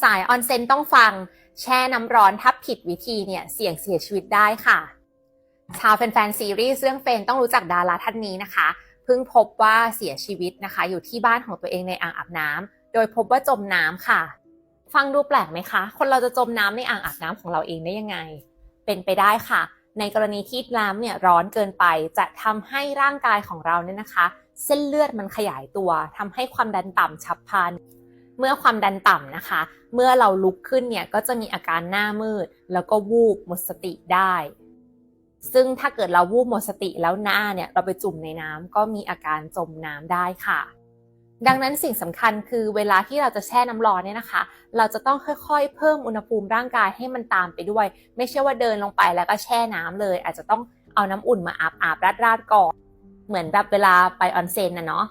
สายออนเซ็นต้องฟัง แช่น้ำร้อนถ้าผิดวิธีเนี่ยเสี่ยงเสียชีวิตได้ค่ะ ชาวแฟนๆซีรีส์เรื่องเฟรนต้องรู้จักดาราท่านนี้นะคะ เพิ่งพบว่าเสียชีวิตนะคะ อยู่ที่บ้านของตัวเองในอ่างอาบน้ำโดยพบว่าจมน้ำค่ะ ฟังดูแปลกไหมคะ คนเราจะจมน้ำในอ่างอาบน้ำของเราเองได้ยังไง เป็นไปได้ค่ะ ในกรณีที่น้ำเนี่ยร้อนเกินไปจะทำให้ร่างกายของเราเนี่ยนะคะ เส้นเลือดมันขยายตัวทำให้ความดันต่ำฉับพลัน เมื่อความดันต่ำนะคะ เมื่อเราลุกขึ้นเนี่ยก็จะมีอาการหน้ามืด แล้วก็วูบหมดสติได้ ซึ่งถ้าเกิดเราวูบหมดสติแล้วหน้าเนี่ยเราไปจุ่มในน้ำก็มีอาการจมน้ำได้ค่ะดังนั้นสิ่งสำคัญคือเวลาที่เราจะแช่น้ำร้อนเนี่ยนะคะ เราจะต้องค่อยๆ เพิ่มอุณหภูมิร่างกายให้มันตามไปด้วย ไม่ใช่ว่าเดินลงไปแล้วก็แช่น้ำเลย อาจจะต้องเอาน้ำอุ่นมาอาบอาบราดราดๆก่อน เหมือนแบบเวลาไปออนเซ็นนะเนาะ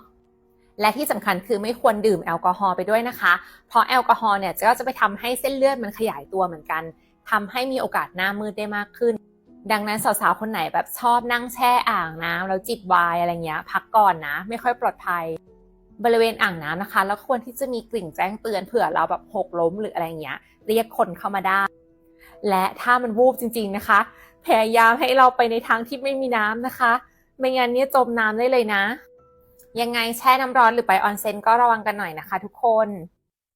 และที่สำคัญคือไม่ควรดื่มแอลกอฮอล์ไปด้วยนะคะ เพราะแอลกอฮอล์เนี่ยก็จะไปทำให้เส้นเลือดมันขยายตัวเหมือนกันทำให้มีโอกาสหน้ามืดได้มากขึ้น ดังนั้นสาวๆคนไหนแบบชอบนั่งแช่อ่างน้ำแล้วจิบวายอะไรเงี้ย พักก่อนนะ ไม่ค่อยปลอดภัย บริเวณอ่างน้ำนะคะ แล้วควรที่จะมีกลิ่งแจ้งเตือนเผื่อเราแบบหกล้มหรืออะไรเงี้ย เรียกคนเข้ามาได้ และถ้ามันวูบจริง ๆนะคะ พยายามให้เราไปในทางที่ไม่มีน้ำนะคะ ไม่งั้นเนี่ยจมน้ำได้เลยนะ ยังไงแช่น้ำร้อนหรือไปออนเซ็นก็ระวังกันหน่อยนะคะทุกคน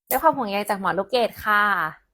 ด้วยความห่วงใยจากหมอลูกเกดค่ะ